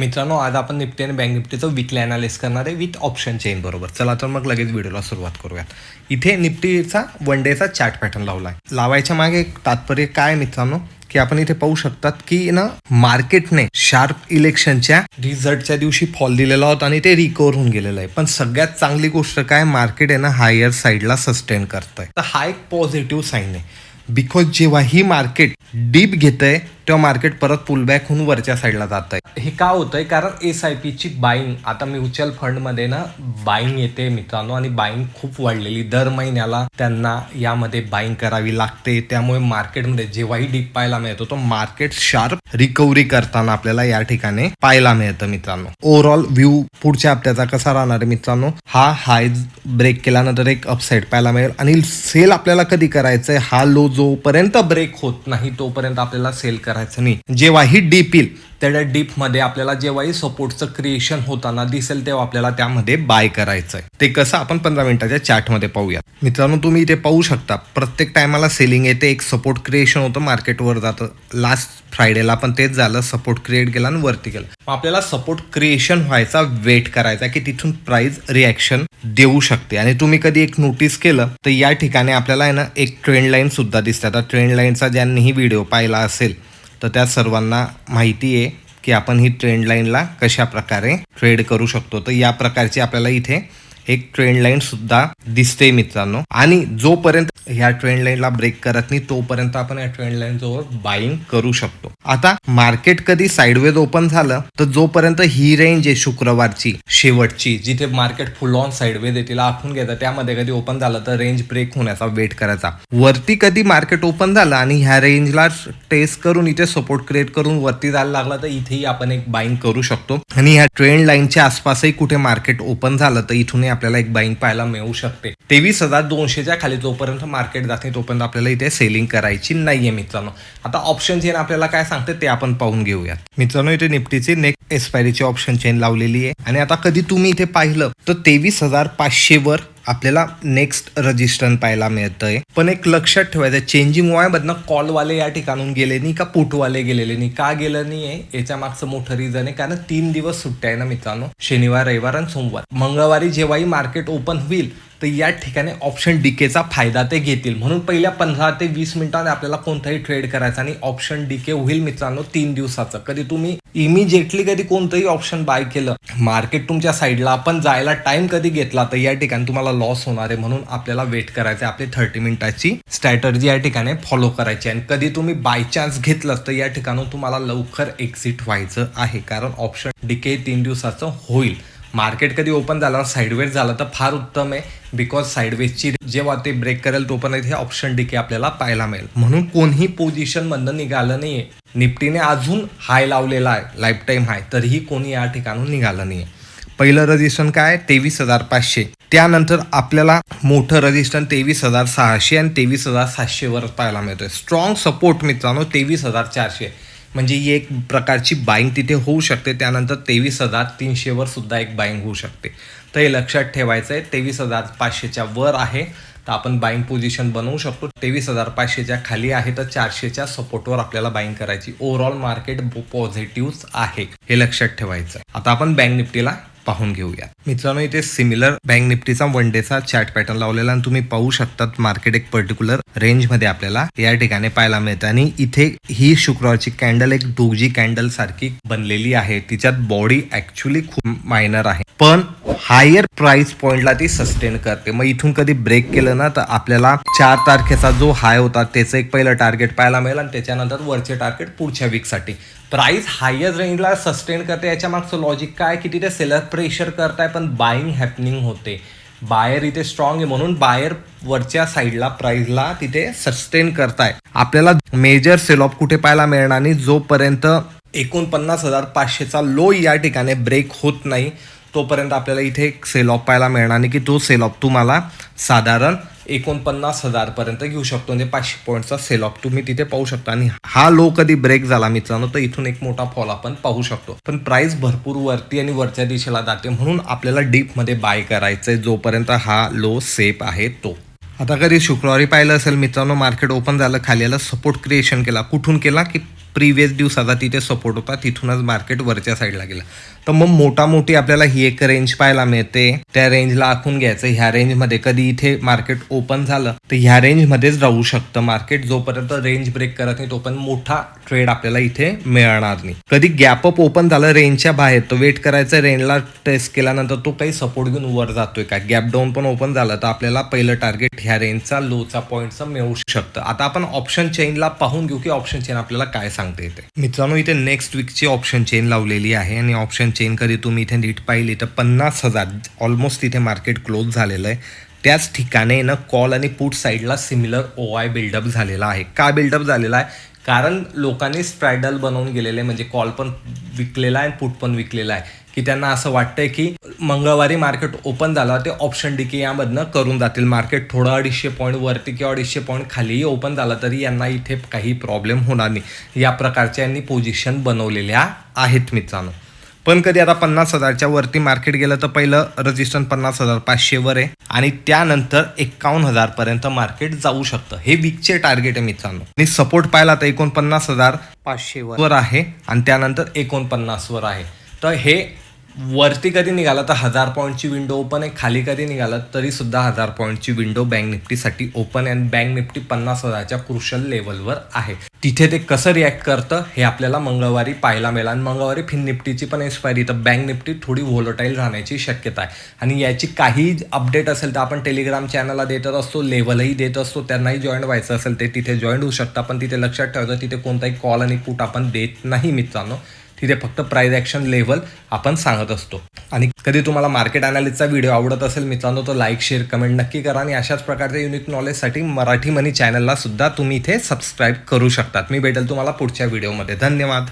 मित्रांनो आज आपण निफ्टी आणि बँक निफ्टीचं विकली अनालिस करणार आहे विथ ऑप्शन चेन बरोबर. चला तर मग लगेच व्हिडिओला सुरुवात करूयात. इथे निफ्टीचा वन डेचा चार्ट पॅटर्न लावला आहे लावायच्या मागे एक तात्पर्य काय मित्रांनो? की आपण इथे पाहू शकतात की ना मार्केटने शार्प इलेक्शनच्या रिझल्टच्या दिवशी फॉल दिलेला होता आणि ते रिकवर होऊन गेलेलं आहे. पण सगळ्यात चांगली गोष्ट काय? मार्केट आहे ना हायर साईडला सस्टेन करतंय. तर हा एक पॉझिटिव्ह साईन आहे. बिकॉज जेव्हा ही मार्केट डीप घेत आहे तेव्हा मार्केट परत पुलबॅक होऊन वरच्या साईडला जात आहे हे का होतंय? कारण एस आय पीची बाईंग आता म्युच्युअल फंडमध्ये ना बाईंग येते मित्रांनो आणि बाईंग खूप वाढलेली. दर महिन्याला त्यांना यामध्ये बाईंग करावी लागते. त्यामुळे मार्केटमध्ये जेव्हाही डीप पाहायला मिळतो तो मार्केट शार्प रिकव्हरी करताना आपल्याला या ठिकाणी पाहायला मिळतं मित्रांनो. ओव्हरऑल व्ह्यू पुढच्या हप्त्याचा कसा राहणार आहे मित्रांनो? हा हाय ब्रेक केल्यानंतर एक अपसाईड पाहायला मिळेल. आणि सेल आपल्याला कधी करायचंय? हा लो जोपर्यंत ब्रेक होत नाही तोपर्यंत आपल्याला सेल करायचं नाही. जेव्हाही डीप येईल त्या डीपमध्ये आपल्याला जेव्हाही सपोर्टचं क्रिएशन होताना दिसेल तेव्हा आपल्याला त्यामध्ये बाय करायचं आहे ते कसं आपण पंधरा मिनिटाच्या चार्टमध्ये पाहूया मित्रांनो तुम्ही इथे पाहू शकता प्रत्येक टायमाला सेलिंग येते एक सपोर्ट क्रिएशन होतं मार्केटवर जातं. लास्ट फ्रायडेला पण तेच झालं सपोर्ट क्रिएट केला आणि वरती गेलं मग आपल्याला सपोर्ट क्रिएशन व्हायचा वेट करायचा की तिथून प्राइस रिॲक्शन देऊ शकते. आणि तुम्ही कधी एक नोटीस केलं तर या ठिकाणी आपल्याला आहे ना एक ट्रेंड लाईन सुद्धा दिसते. आता ट्रेंड लाईनचा ज्यांनीही व्हिडिओ पाहिला असेल तर त्या सर्वांना माहिती आहे की आपण ही ट्रेंड लाईनला कशा प्रकारे ट्रेड करू शकतो. तर या प्रकारची आपल्याला इथे एक ट्रेंड लाईन सुद्धा दिसते मित्रांनो. आणि जोपर्यंत ह्या ट्रेंड लाईनला ब्रेक करत नाही तोपर्यंत आपण या ट्रेंड लाईन जवळ बाईंग करू शकतो. आता मार्केट कधी साईडवेज ओपन झालं तर जोपर्यंत ही रेंज आहे शुक्रवारची शेवटची जिथे मार्केट फुल ऑन साईडवेज आहे तिला आखून घ्यायचं त्यामध्ये कधी ओपन झालं तर रेंज ब्रेक होण्याचा वेट करायचा. वरती कधी मार्केट ओपन झालं आणि ह्या रेंजला टेस्ट करून इथे सपोर्ट क्रिएट करून वरती जायला लागला तर इथेही आपण एक बाईंग करू शकतो. आणि ह्या ट्रेंड लाईनच्या आसपासही कुठे मार्केट ओपन झालं तर इथूनही आपल्याला एक बाईंग पाहायला मिळू शकते. तेवीस हजार दोनशेच्या खाली जोपर्यंत मार्केट जात नाही तोपर्यंत आपल्याला इथे सेलिंग करायची नाहीये मित्रांनो. आता ऑप्शन चेन आपल्याला काय सांगते ते आपण पाहून घेऊयात. मित्रांनो इथे निफ्टीची नेक्स्ट एक्सपायरीची ऑप्शन चेन लावलेली आहे. आणि आता कधी तुम्ही इथे पाहिलं तर तेवीस हजार पाचशे वर आपल्याला नेक्स्ट रजिस्टर पाहायला मिळतंय. पण एक लक्षात ठेवायचं चेंजिंग वॉयमधनं कॉलवाले या ठिकाणून गेले नाही का पुटवाले गेलेले नाही. का गेलं नाहीये याच्या मागचं मोठं रिझन आहे कारण तीन दिवस सुट्ट्या आहे ना मित्रांनो. शनिवार रविवार आणि सोमवार. मंगळवारी जेव्हाही मार्केट ओपन होईल तर या ठिकाणी ऑप्शन डीकेचा फायदा ते घेतील. म्हणून पहिल्या पंधरा ते वीस मिनिटांनी आपल्याला कोणताही ट्रेड करायचा आणि ऑप्शन डीके होईल मित्रांनो तीन दिवसाचं. कधी तुम्ही इमिजिएटली कधी कोणतंही ऑप्शन बाय केलं मार्केट तुमच्या साईडला आपण जायला टाइम कधी घेतला तर या ठिकाणी तुम्हाला लॉस होणार आहे म्हणून आपल्याला वेट करायचं आपली थर्टी मिनिटाची स्ट्रॅटर्जी या ठिकाणी फॉलो करायची आणि कधी तुम्ही बाय चान्स घेतलं तर या ठिकाणी तुम्हाला लवकर एक्झिट व्हायचं आहे. कारण ऑप्शन डिके तीन दिवसाचं होईल. मार्केट कधी ओपन झालं साईडवेज झालं तर फार उत्तम आहे. बिकॉज साईडवेजची जेव्हा ते ब्रेक करेल तोपर्यंत हे ऑप्शन डिके आपल्याला पाहायला मिळेल. म्हणून कोणीही पोझिशनमधनं निघालं निघालं नाहीये. निफ्टीने अजून हाय लावलेला आहे. लाईफ टाईम हाय तरीही कोणी या ठिकाणून निघालं नाहीये. पहिलं रजिस्टन काय तेवीस हजार पाचशे. त्यानंतर आपल्याला मोठं रजिस्टन तेवीस हजार सहाशे आणि तेवीस हजार सातशेवर पाहायला मिळतोय. स्ट्रॉंग सपोर्ट मित्रांनो तेवीस हजार चारशे. म्हणजे ही एक प्रकारची बाईंग तिथे होऊ शकते. त्यानंतर तेवीस हजार तीनशेवर सुद्धा एक बाईंग होऊ शकते. तर हे लक्षात ठेवायचं आहे तेवीस हजार पाचशेच्या वर आहे. तर आपण बाईंग पोझिशन बनवू शकतो. तेवीस हजार पाचशेच्या खाली आहे तर चारशेच्या सपोर्टवर आपल्याला बाईंग करायची. ओव्हरऑल मार्केट पॉझिटिव्ह आहे हे लक्षात ठेवायचं आता आपण बँक निफ्टीला पाहून घेऊयात. मित्रांनो इथे सिमिलर बँक निफ्टीचा वन डेचा चॅट पॅटर्न लावलेला आणि तुम्ही पाहू शकतात मार्केट एक पर्टिक्युलर रेंजमध्ये आपल्याला या ठिकाणी पाहायला मिळतं. आणि इथे ही शुक्रवारची कॅन्डल एक डोजी कॅन्डल सारखी बनलेली आहे. तिच्यात बॉडी ऍक्च्युली खूप मायनर आहे. पण हायर प्राइस पॉइंटला ती सस्टेन करते. मग इथून कधी ब्रेक केलं ना तर आपल्याला चार तारखेचा जो हाय होता त्याचं एक पहिलं टार्गेट पाहायला मिळेल आणि त्याच्यानंतर वरचे टार्गेट पुढच्या वीकसाठी प्राईस हायर रेंजला सस्टेन करते याच्या मागचं लॉजिक काय? की तिथे सेलर प्रेशर करताय पण बाईंग हॅपनिंग होते. बायर इथे स्ट्रॉंग आहे म्हणून बायर वरच्या साईडला प्राईजला तिथे सस्टेन करताय. आपल्याला मेजर सेल ऑफ कुठे पाहायला मिळणार नाही जोपर्यंत एकोणपन्नास हजार पाचशेचा लो या ठिकाणी ब्रेक होत नाही तोपर्यंत आपल्याला इथे एक सेल ऑफ पाहायला मिळणार नाही की तो सेल ऑफ तुम्हाला साधारण एकोणपन्नास हजारपर्यंत घेऊ शकतो. म्हणजे पाचशे पॉईंटचा सेल ऑफ तुम्ही तिथे पाहू शकता. आणि हा लो कधी ब्रेक झाला मित्रांनो तर इथून एक मोठा फॉल आपण पाहू शकतो. पण प्राइस भरपूर वरती आणि वरच्या दिशेला जाते. म्हणून आपल्याला डीपमध्ये बाय करायचंय जोपर्यंत हा लो सेफ आहे तो. आता कधी शुक्रवारी पाहिलं असेल मित्रांनो मार्केट ओपन झालं खाली आलं सपोर्ट क्रिएशन केला. कुठून केला? की प्रिव्हियस दिवसाचा तिथे सपोर्ट होता. तिथूनच मार्केट वरच्या साईडला गेलं. तर मग मोठा मोठी आपल्याला ही एक रेंज पाहायला मिळते. त्या रेंजला आखून घ्यायचं. ह्या रेंजमध्ये कधी इथे मार्केट ओपन झालं तर ह्या रेंजमध्येच राहू शकतं मार्केट जोपर्यंत रेंज ब्रेक करत नाही तोपर्यंत मोठा ट्रेड आपल्याला इथे मिळणार नाही. कधी गॅप अप ओपन झालं रेंजच्या बाहेर तर वेट करायचं. रेंजला टेस्ट केल्यानंतर तो काही सपोर्ट घेऊन वर जातोय का? गॅप डाऊन पण ओपन झालं तर आपल्याला पहिलं टार्गेट ह्या रेंजचा लोचा पॉईंटचा मिळू शकतं. आता आपण ऑप्शन चेनला पाहून घेऊ की ऑप्शन चेन आपल्याला काय सांगते इथे मित्रांनो इथे नेक्स्ट वीकची ऑप्शन चेन लावलेली आहे आणि ऑप्शन चेन कधी तुम्ही इथे नीट पाहिली तर पन्नास हजार ऑलमोस्ट इथे मार्केट क्लोज झालेलं आहे. त्याच ठिकाणी ना कॉल आणि पुट साईडला सिमिलर ओ आय बिल्डअप झालेला आहे. का बिल्डअप झालेला आहे? कारण लोकांनी स्ट्रॅडल बनवून गेलेले म्हणजे कॉल पण विकलेला आहे पुट पण विकलेला आहे. की त्यांना असं वाटतंय की मंगळवारी मार्केट ओपन झालं ते ऑप्शन डी के यामधनं करून जातील. मार्केट थोडं अडीचशे पॉईंट वरती किंवा अडीचशे पॉईंट खालीही ओपन झालं तरी यांना इथे काही प्रॉब्लेम होणार नाही. या प्रकारच्या यांनी पोझिशन बनवलेल्या आहेत मित्रांनो. पण कधी आता पन्नास हजारच्या वरती मार्केट गेलं तर पहिलं रजिस्टन पन्नास हजार पाचशेवर आहे. आणि त्यानंतर एकावन्न हजार पर्यंत मार्केट जाऊ शकतं. हे वीकचे टार्गेट आहे मित्रांनो. आणि सपोर्ट पाहिला तर एकोणपन्नास हजार पाचशेवर वर आहे आणि त्यानंतर एकोणपन्नासवर आहे. तर हे वरती कधी निघाला तर हजार पॉईंटची विंडो ओपन आहे खाली कधी निघाला तरी सुद्धा हजार पॉईंटची विंडो बँक निफ्टीसाठी ओपन आहे आणि बँक निफ्टी पन्नास हजारच्या क्रुशल लेवलवर आहे. तिथे ते कसं रिॲक्ट करतं हे आपल्याला मंगळवारी पाहायला मिळेल आणि मंगळवारी फिन निफ्टीची पण एक्सपायरी तर बँक निफ्टी थोडी व्होलोटाईल राहण्याची शक्यता आहे. आणि याची काही अपडेट असेल तर आपण टेलिग्राम चॅनलला देतच असतो लेवलही देत असतो त्यांनाही जॉईन व्हायचं असेल ते तिथे जॉईन होऊ शकता पण तिथे लक्षात ठेवायचं तिथे कोणताही कॉल आणि पुट आपण देत नाही मित्रांनो. तिथे फक्त प्राईज ॲक्शन लेवल आपण सांगत असतो. आणि कधी तुम्हाला मार्केट अनालिसचा व्हिडिओ आवडत असेल मित्रांनो तो लाईक शेअर कमेंट नक्की करा आणि अशाच प्रकारच्या युनिक नॉलेजसाठी मराठी मनी चॅनलला सुद्धा तुम्ही इथे सबस्क्राईब करू शकतात. मी भेटेल तुम्हाला पुढच्या व्हिडिओमध्ये धन्यवाद.